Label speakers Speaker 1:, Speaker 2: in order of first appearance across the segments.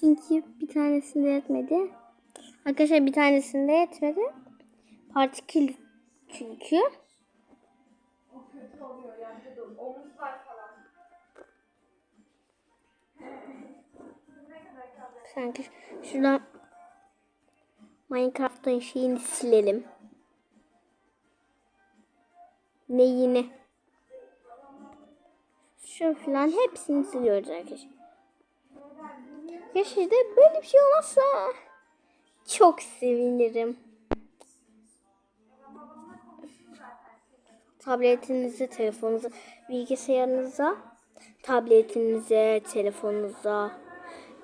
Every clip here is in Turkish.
Speaker 1: Çünkü bir tanesinde yetmedi. Arkadaşlar bir tanesinde yetmedi. Partikül çünkü. Sanki şuradan Minecraft'ın şeyini silelim. Neyini? Şu falan hepsini siliyoruz arkadaşlar. Ya işte böyle bir şey olmazsa çok sevinirim. Tabletinize, telefonunuza, bilgisayarınıza, tabletinize, telefonunuza,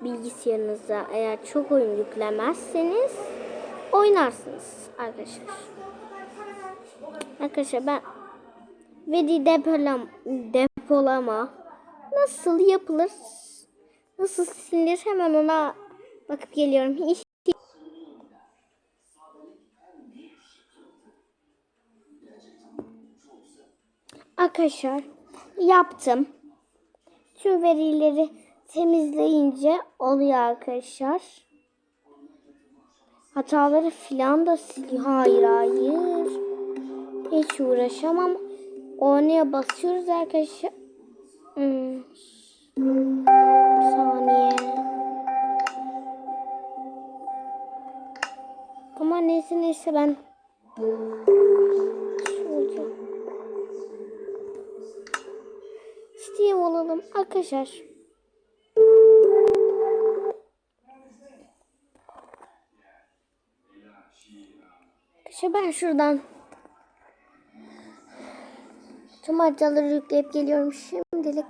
Speaker 1: bilgisayarınıza eğer çok oyun yüklemezseniz oynarsınız arkadaşlar. Arkadaşlar ben veri depolam, depolama nasıl yapılır? Nasıl silinir? Hemen ona bakıp geliyorum. Arkadaşlar yaptım. Tüm verileri temizleyince oluyor arkadaşlar. Hataları filan da siliyor. Hayır hayır. Hiç uğraşamam. Oraya basıyoruz arkadaşlar. Hmm. Bir saniye. Ama neyse neyse ben şöyle Steve olalım arkadaşlar. Arkadaşlar ben şuradan tüm haritaları yükleyip geliyorum şimdilik.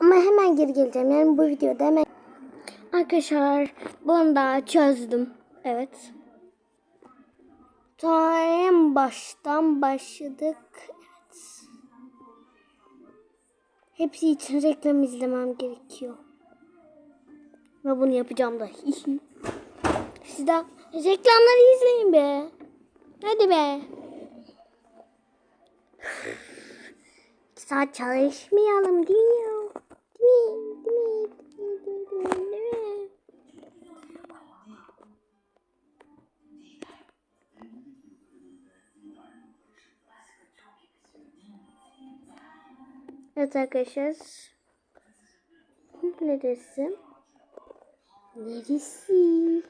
Speaker 1: Ama hemen geri geleceğim. Yani bu videoda hemen. Arkadaşlar bunu da çözdüm. Evet. Ta en baştan başladık. Evet. Hepsi için reklam izlemem gerekiyor. Ve bunu yapacağım da. Siz de reklamları izleyin be. Hadi be. Saat çalışmayalım mi? Değil mi? Değil mi? Değil mi? Değil mi? Evet arkadaşlar. Neresi? Neresi?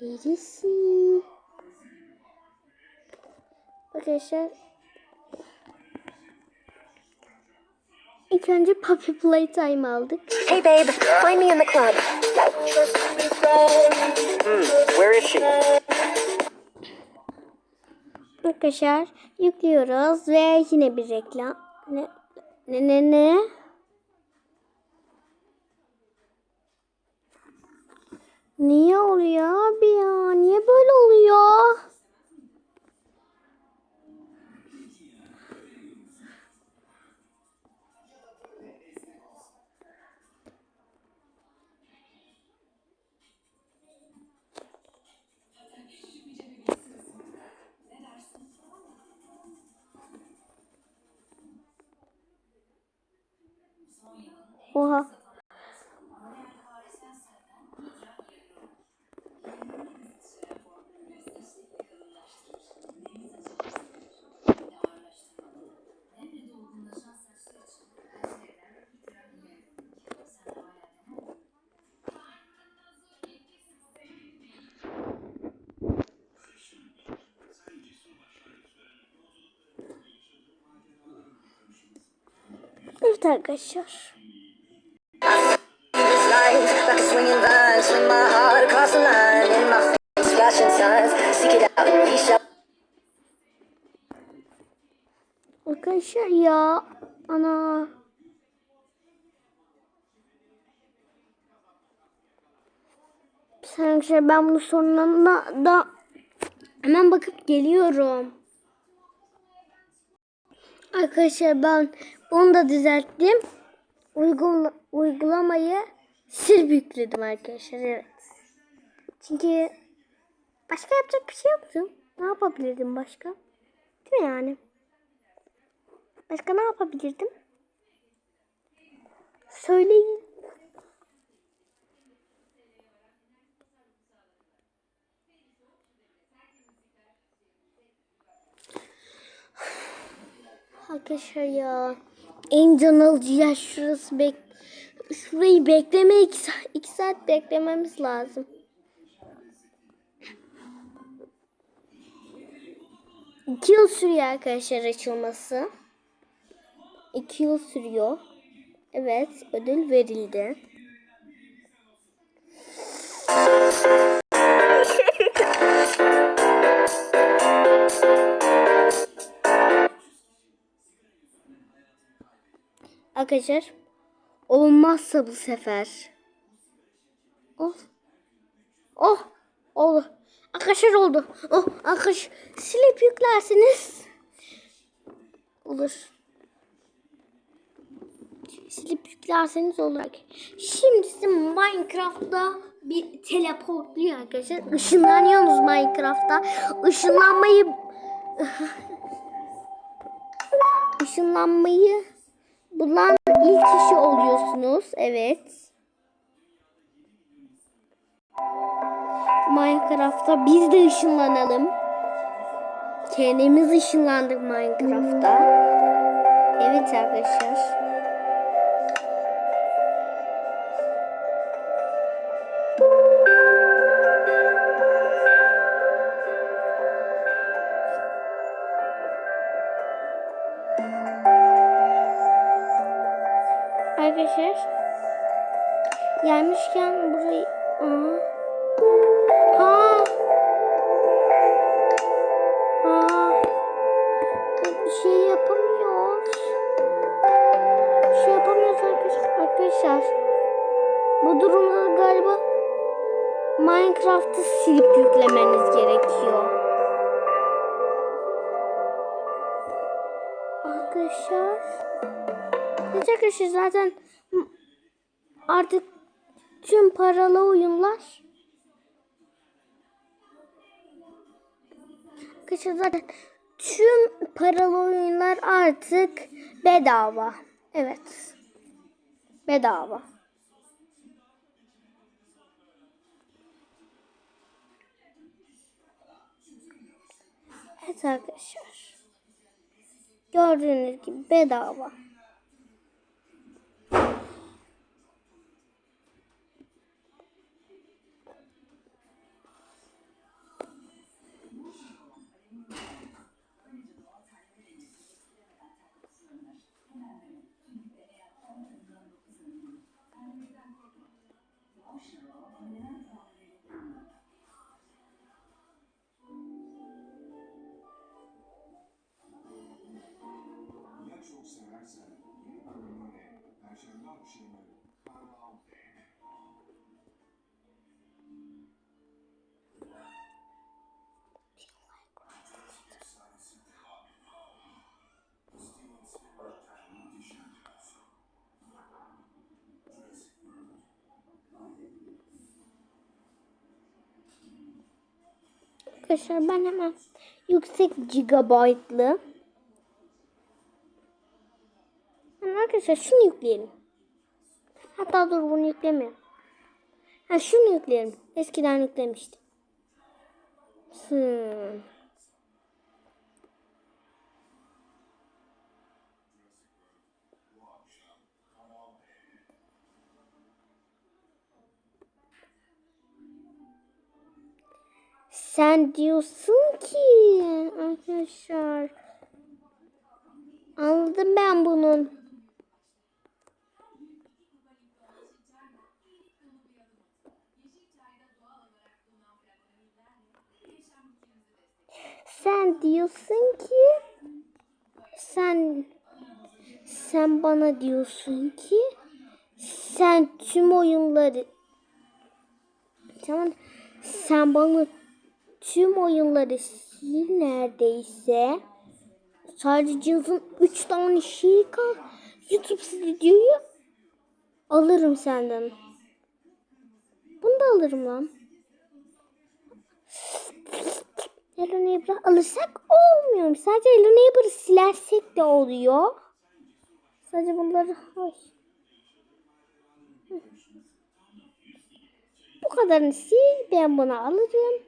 Speaker 1: Neresi? Arkadaşlar. İlk önce Puppy Playtime aldık.
Speaker 2: Hey babe, find me in the club.
Speaker 3: Hmm, where is she?
Speaker 1: Arkadaşlar yüklüyoruz ve yine bir reklam. Ne ne ne? ne? Niye oluyor abi ya? Niye böyle oluyor? Oha. Evet arkadaşlar.
Speaker 2: Swinging vine, swing my heart across the line. In my face, flashing signs, seek it out, he shall.
Speaker 1: Arkadaşlar ya ana Arkadaşlar ben bunu sonuna da hemen bakıp geliyorum. Arkadaşlar ben bunu da düzelttim. Uygula, uygulamayı Sil yükledim arkadaşlar evet. Çünkü başka yapacak bir şey yoktu. Ne yapabilirdim başka? Değil mi yani? Başka ne yapabilirdim? Söyleyin. Arkadaşlar ya. En can alıcı yer şurası bekliyor şurayı bekleme iki, saat, iki saat beklememiz lazım. İki yıl sürüyor arkadaşlar açılması. İki yıl sürüyor. Evet ödül verildi. Arkadaşlar olmazsa bu sefer. Oh. Oh. Oldu. Arkadaşlar oldu. Oh arkadaş silip yüklersiniz. Olur. Silip yüklerseniz olur. Şimdi size Minecraft'ta bir teleportluyor arkadaşlar. Işınlanıyorsunuz Minecraft'ta. Işınlanmayı ışınlanmayı bulan ilk kişi oluyorsunuz. Evet. Minecraft'ta biz de ışınlanalım. Kendimiz ışınlandık Minecraft'ta. Evet arkadaşlar. Gelmişken burayı Aa. Ha. Ha. Bir şey yapamıyoruz. Bir şey yapamıyoruz arkadaşlar. arkadaşlar. Bu durumda galiba Minecraft'ı silip yüklemeniz gerekiyor. Arkadaşlar. Evet arkadaşlar zaten artık tüm paralı oyunlar Arkadaşlar zaten tüm paralı oyunlar artık bedava. Evet. Bedava. Evet arkadaşlar. Gördüğünüz gibi bedava.
Speaker 4: Kanal
Speaker 1: Arkadaşlar ben hemen yüksek gigabaytlı arkadaşlar şunu yükleyelim. Hatta dur bunu yüklemiyorum. Ha şunu yükleyelim. Eskiden yüklemiştim. Hmm. Sen diyorsun ki arkadaşlar anladım ben bunun. Sen diyorsun ki sen sen bana diyorsun ki sen tüm oyunları tamam sen bana tüm oyunları sil neredeyse sadece cihazın 3 tane şeyi kal YouTube stüdyoyu alırım senden. Bunu da alırım lan. Hello Neighbor'ı alırsak olmuyor. Sadece Hello Neighbor'ı silersek de oluyor. Sadece bunları... Ay. Bu kadarını sil. Ben bunu alırım.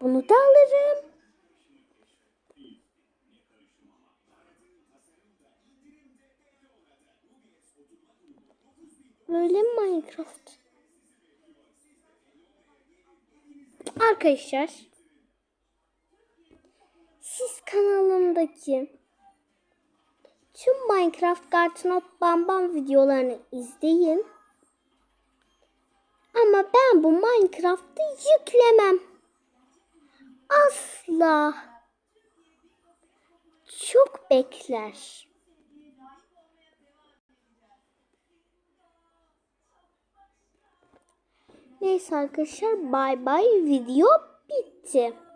Speaker 1: Bunu da alırım. Böyle mi Minecraft? Arkadaşlar kanalımdaki tüm Minecraft Garten of Bam Bam videolarını izleyin. Ama ben bu Minecraft'ı yüklemem. Asla. Çok bekler. Neyse arkadaşlar bay bay video bitti.